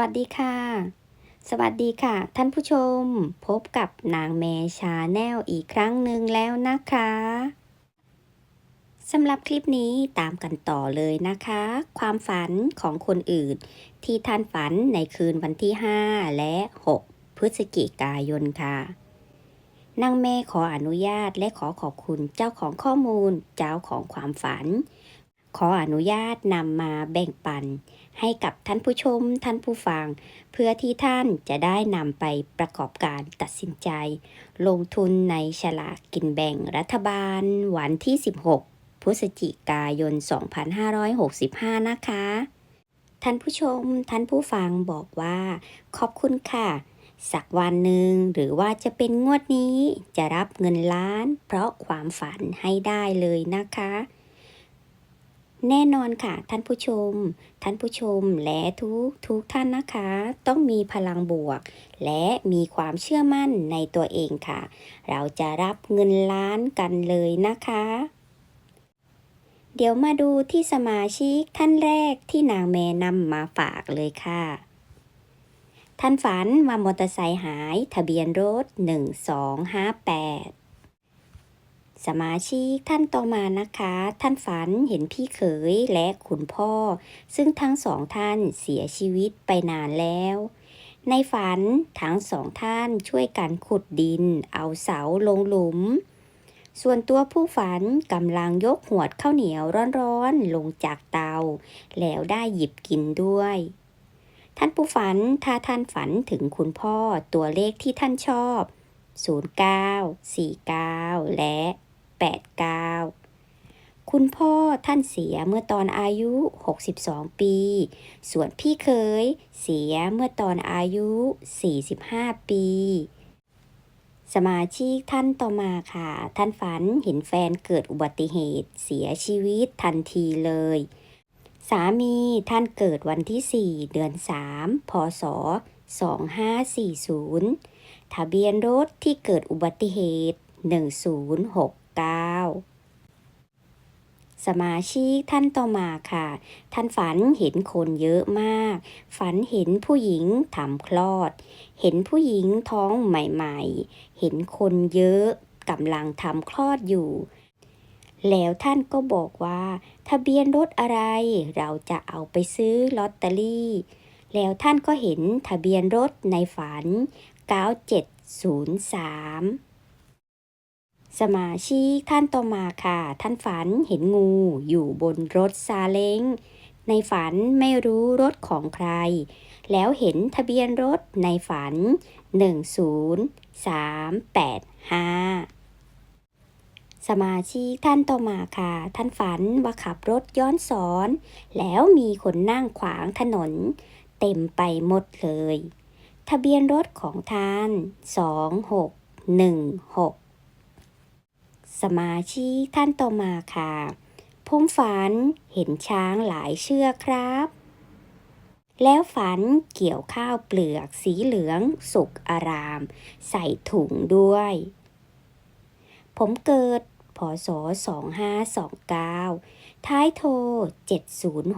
วัสดีค่ะ สวัสดีค่ะ ท่านผู้ชม พบกับนางแมชาแนลอีกครั้งหนึ่งแล้วนะคะสำหรับคลิปนี้ตามกันต่อเลยนะคะ ความฝันของคนอื่น ที่ท่านฝันในคืนวันที่ 5 และ 6 พฤศจิกายนค่ะนางแม่ขออนุญาตและขอขอบคุณเจ้าของข้อมูล เจ้าของความฝัน ขออนุญาตนำมาแบ่งปัน ให้กับท่านผู้ชมท่านผู้ฟัง เพื่อที่ท่านจะได้นำไปประกอบการตัดสินใจ ลงทุนในฉลากกินแบ่งรัฐบาล วันที่ 16 พฤศจิกายน 2565 นะคะ ท่านผู้ชมท่านผู้ฟังบอกว่า ขอบคุณค่ะสักวันหนึ่งหรือว่าจะเป็นงวดนี้จะรับเงินล้าน เพราะความฝันให้ได้เลยนะคะ แน่นอนค่ะ ท่านผู้ชม ท่านผู้ชมและทุกทุกท่านนะคะ ต้องมีพลังบวก และมีความเชื่อมั่นในตัวเองค่ะ เราจะรับเงินล้านกันเลยนะคะ เดี๋ยวมาดูที่สมาชิกท่านแรกที่นางแม่นำมาฝากเลยค่ะท่านฝันว่ามอเตอร์ไซค์หาย ทะเบียนรถ 1258 สมาชิกท่านต่อมานะคะ ท่านฝันเห็นพี่เขยและคุณพ่อ ซึ่งทั้งสองท่านเสียชีวิตไปนานแล้ว ในฝันทั้งสองท่านช่วยกันขุดดิน เอาเสาลงหลุม ส่วนตัวผู้ฝันกำลังยกหวดข้าวเหนียวร้อนๆลงจากเตา แล้วได้หยิบกินด้วยท่านผู้ฝันถ้าท่านฝันถึงคุณพ่อตัวเลขที่ท่านชอบ 09 49 และ 89 คุณพ่อท่านเสียเมื่อตอนอายุ 62 ปี ส่วนพี่เคยเสียเมื่อตอนอายุ 45 ปี สมาชิกท่านต่อมาค่ะ ท่านฝันเห็นแฟนเกิดอุบัติเหตุเสียชีวิตทันทีเลยสามีท่านเกิดวันที่ 4 เดือน 3 พศ 2540 ทะเบียนรถที่เกิดอุบัติเหตุ 1069 สมาชิกท่านต่อมาค่ะ ท่านฝันเห็นคนเยอะมาก ฝันเห็นผู้หญิงทำคลอด เห็นผู้หญิงท้องใหม่ๆ เห็นคนเยอะกำลังทำคลอดอยู่ แล้วท่านก็บอกว่า ทะเบียนรถอะไร เราจะเอาไปซื้อลอตเตอรี่ แล้วท่านก็เห็นทะเบียนรถในฝัน 9703 สมาชิกท่านต่อมาค่ะ ท่านฝันเห็นงูอยู่บนรถซาเล้ง ในฝันไม่รู้รถของใคร แล้วเห็นทะเบียนรถในฝัน 10385 สมาชิกท่านต่อมาค่ะ ท่านฝันว่าขับรถย้อนสอน แล้วมีคนนั่งขวางถนน เต็มไปหมดเลย ทะเบียนรถของท่าน 2616 สมาชิกท่านต่อมาค่ะ ผมฝันเห็นช้างหลายเชือกครับ แล้วฝันเกี่ยวข้าวเปลือกสีเหลืองสุกอาราม ใส่ถุงด้วย ผมเกิดพศ 2529 ท้ายโทร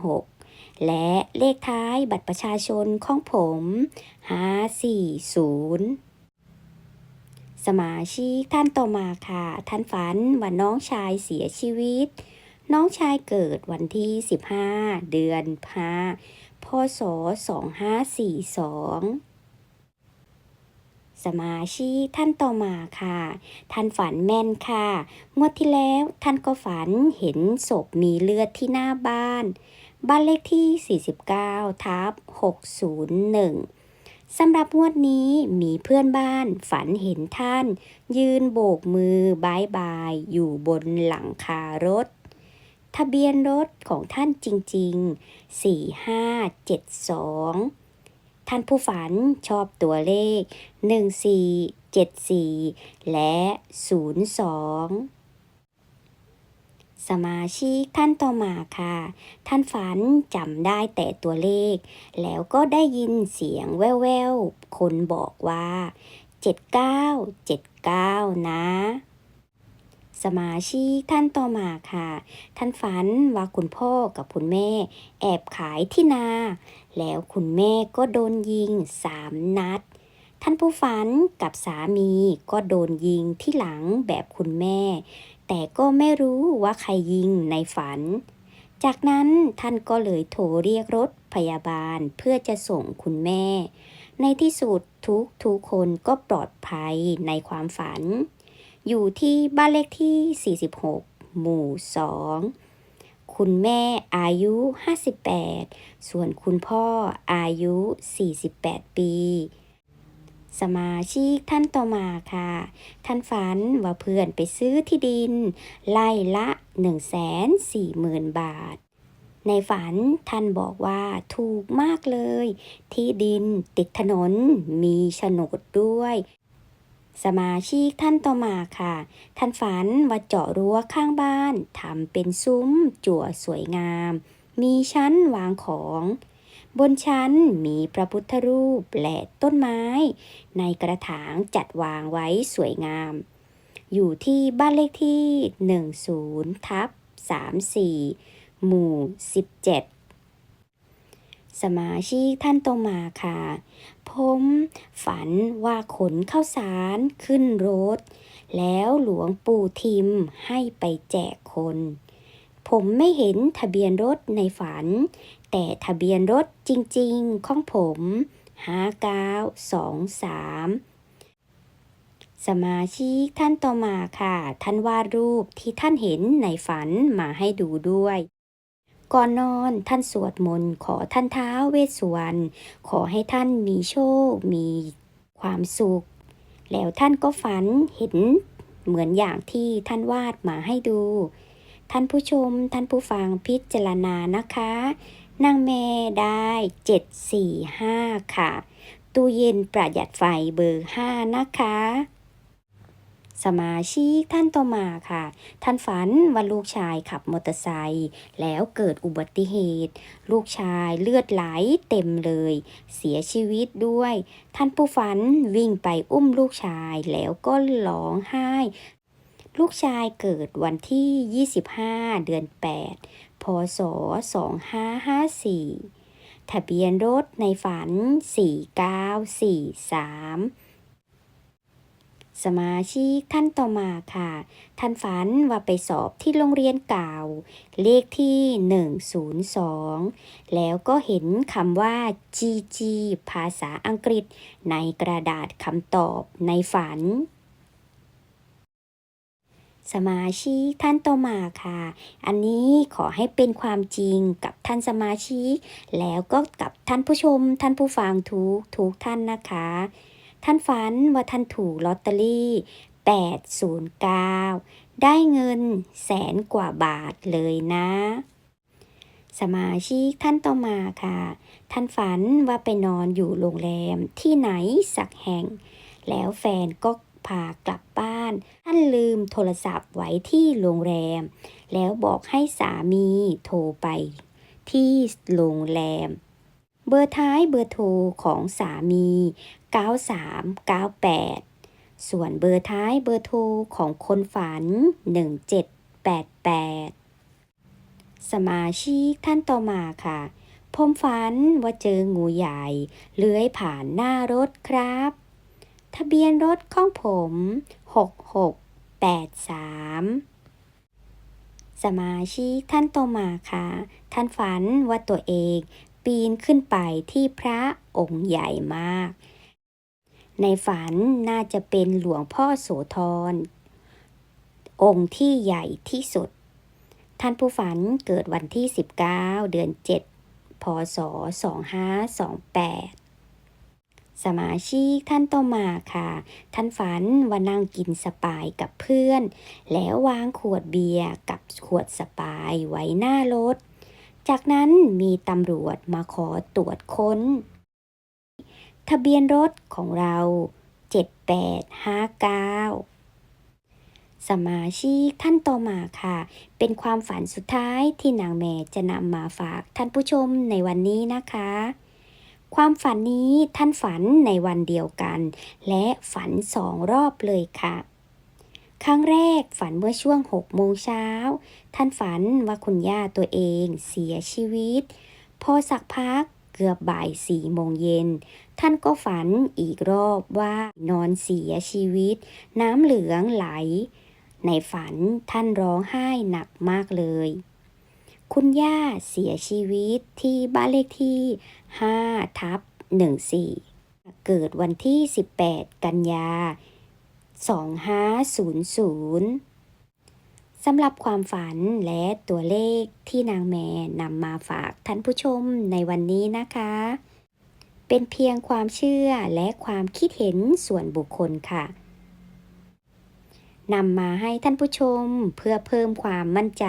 706 และเลขท้ายบัตรประชาชนของผม 540 สมาชิกท่านต่อมาค่ะ ท่านฝันว่าน้องชายเสียชีวิต น้องชายเกิดวันที่ 15 เดือนพาพศ 2542สมาชิกท่านต่อมาค่ะ ท่านฝันแม่นค่ะงวดที่แล้วท่านก็ฝันเห็นศพมีเลือดที่หน้าบ้าน บ้านเลขที่ 49 ทับ 601 สำหรับงวดนี้มีเพื่อนบ้านฝันเห็นท่าน ยืนโบกมือบายบาย อยู่บนหลังคารถ ทะเบียนรถของท่านจริง ๆ 4572 ท่านผู้ฝันชอบตัวเลข 1474 และ 02 สมาชิกท่านต่อมาค่ะ ท่านฝันจำได้แต่ตัวเลข แล้วก็ได้ยินเสียงแว่วๆ คนบอกว่า 79 79 นะสมาชิกท่านต่อมาค่ะ ท่านฝันว่าคุณพ่อกับคุณแม่ แอบขายที่นา แล้วคุณแม่ก็โดนยิงสามนัด ท่านผู้ฝันกับสามีก็โดนยิงที่หลังแบบคุณแม่ แต่ก็ไม่รู้ว่าใครยิงในฝัน จากนั้นท่านก็เลยโทรเรียกรถพยาบาลเพื่อจะส่งคุณแม่ ในที่สุดทุกทุกคนก็ปลอดภัยในความฝัน อยู่ที่บ้านเลขที่ 46 หมู่ 2คุณแม่อายุ 58 ส่วนคุณพ่ออายุ 48 ปี สมาชิกท่านต่อมาค่ะ ท่านฝันว่าเพื่อนไปซื้อที่ดิน ไล่ละ 140,000 บาท ในฝันท่านบอกว่าถูกมากเลย ที่ดินติดถนนมีโฉนดด้วยสมาชิกท่านต่อมาค่ะ ท่านฝันว่าเจาะรั้วข้างบ้านทำเป็นซุ้มจั่วสวยงาม มีชั้นวางของ บนชั้นมีพระพุทธรูปและต้นไม้ ในกระถางจัดวางไว้สวยงาม อยู่ที่บ้านเลขที่ 10ทับ34 หมู่ 17 สมาชิกท่านต่อมาค่ะ ผมฝันว่าขนข้าวสารขึ้นรถ แล้วหลวงปู่ทิมให้ไปแจกคนผมไม่เห็นทะเบียนรถในฝัน แต่ทะเบียนรถจริงๆ ของผม5923 สมาชิกท่านต่อมาค่ะ ท่านวาดรูปที่ท่านเห็นในฝันมาให้ดูด้วย ก่อนนอนท่านสวดมนต์ขอท่านท้าเวสสุวรรณขอให้ท่านมีโชค มีความสุข แล้วท่านก็ฝันเห็นเหมือนอย่างที่ท่านวาดมาให้ดู ท่านผู้ชมท่านผู้ฟังพิจารณานะคะ นางแม่ได้ 745 ค่ะ ตู้เย็นประหยัดไฟเบอร์ 5 นะคะ สมาชิกท่านต่อมาค่ะ ท่านฝันว่าลูกชายขับมอเตอร์ไซค์แล้วเกิดอุบัติเหตุ ลูกชายเลือดไหลเต็มเลย เสียชีวิตด้วย ท่านผู้ฝันวิ่งไปอุ้มลูกชายแล้วก็ร้องไห้ลูกชายเกิดวันที่ 25 เดือน 8 พศ 2554 ทะเบียนรถในฝัน 4943 สมาชิกท่านต่อมาค่ะ ท่านฝันว่าไปสอบที่โรงเรียนเก่า เลขที่ 102 แล้วก็เห็นคำว่า GG ภาษาอังกฤษในกระดาษคำตอบในฝัน สมาชิกท่านต่อมาค่ะ อันนี้ขอให้เป็นความจริงกับท่านสมาชิก แล้วก็กับท่านผู้ชม ท่านผู้ฟังทุกทุกท่านนะคะ ท่านฝันว่าท่านถูกลอตเตอรี่ 809 ได้เงินแสนกว่าบาทเลยนะ สมาชิกท่านต่อมาค่ะ ท่านฝันว่าไปนอนอยู่โรงแรมที่ไหนสักแห่ง แล้วแฟนก็ พากลับบ้านท่านลืมโทรศัพท์ไว้ที่โรงแรม แล้วบอกให้สามีโทรไป ที่โรงแรม เบอร์ท้ายเบอร์โทรของสามี 9398 ส่วนเบอร์ท้ายเบอร์โทรของคนฝัน 1788 สมาชิกท่านต่อมาค่ะผมฝันว่าเจองูใหญ่ เลื้อยผ่านหน้ารถครับ ทะเบียนรถของผม 6683 สมาชิกท่านต่อมาค่ะ ท่านฝันว่าตัวเองปีนขึ้นไปที่พระองค์ใหญ่มาก ในฝันน่าจะเป็นหลวงพ่อโสธร องค์ที่ใหญ่ที่สุด ท่านผู้ฝันเกิดวันที่ 19 เดือน 7 พศ 2528 สมาชิกท่านต่อมาค่ะ ท่านฝันว่านั่งกินสปายกับเพื่อน แล้ววางขวดเบียร์กับขวดสปายไว้หน้ารถ จากนั้นมีตำรวจมาขอตรวจค้น ทะเบียนรถของเรา 7859สมาชิกท่านต่อมาค่ะ เป็นความฝันสุดท้ายที่นางแม่จะนำมาฝากท่านผู้ชมในวันนี้นะคะ ความฝันนี้ท่านฝันในวันเดียวกัน และฝันสองรอบเลยค่ะ ครั้งแรกฝันเมื่อช่วงหกโมงเช้า ท่านฝันว่าคุณย่าตัวเองเสียชีวิต พอสักพักเกือบบ่ายสี่โมงเย็น ท่านก็ฝันอีกรอบว่านอนเสียชีวิต น้ำเหลืองไหล ในฝันท่านร้องไห้หนักมากเลย คุณย่าเสียชีวิตที่บ้านเลขที่ 5 ทับ 14 เกิดวันที่ 18 กันยา 2500 สำหรับความฝันและตัวเลขที่นางแม่นำมาฝากท่านผู้ชมในวันนี้นะคะ เป็นเพียงความเชื่อและความคิดเห็นส่วนบุคคลค่ะ นำมาให้ท่านผู้ชมเพื่อเพิ่มความมั่นใจ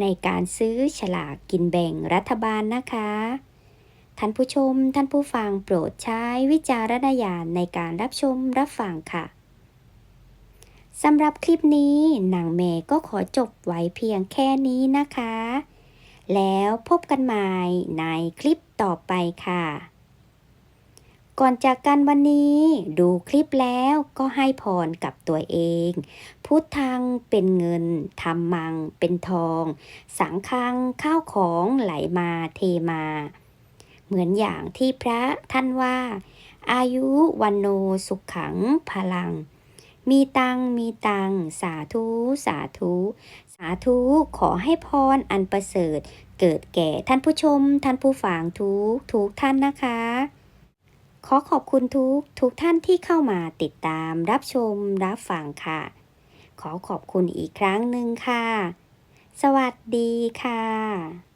ในการซื้อฉลากกินแบ่งรัฐบาลนะคะ ท่านผู้ชม ท่านผู้ฟังโปรดใช้วิจารณญาณในการรับชมรับฟังค่ะสำหรับคลิปนี้นางเมย์ก็ขอจบไว้เพียงแค่นี้นะคะ แล้วพบกันใหม่ในคลิปต่อไปค่ะ ก่อนจากกันวันนี้ ดูคลิปแล้วก็ให้พรกับตัวเอง พุทธังเป็นเงินธรรมังเป็นทอง สังคังข้าวของไหลมาเทมา เหมือนอย่างที่พระท่านว่า อายุวันโนสุขขังพลัง มีตังมีตัง สาธุสาธุ สาธุขอให้พรอันประเสริฐ เกิดแก่ท่านผู้ชมท่านผู้ฟังทุกทุกท่านนะคะ ขอขอบคุณทุกทุกท่านที่เข้ามาติดตามรับชมรับฟังค่ะ ขอขอบคุณอีกครั้งหนึ่งค่ะ สวัสดีค่ะ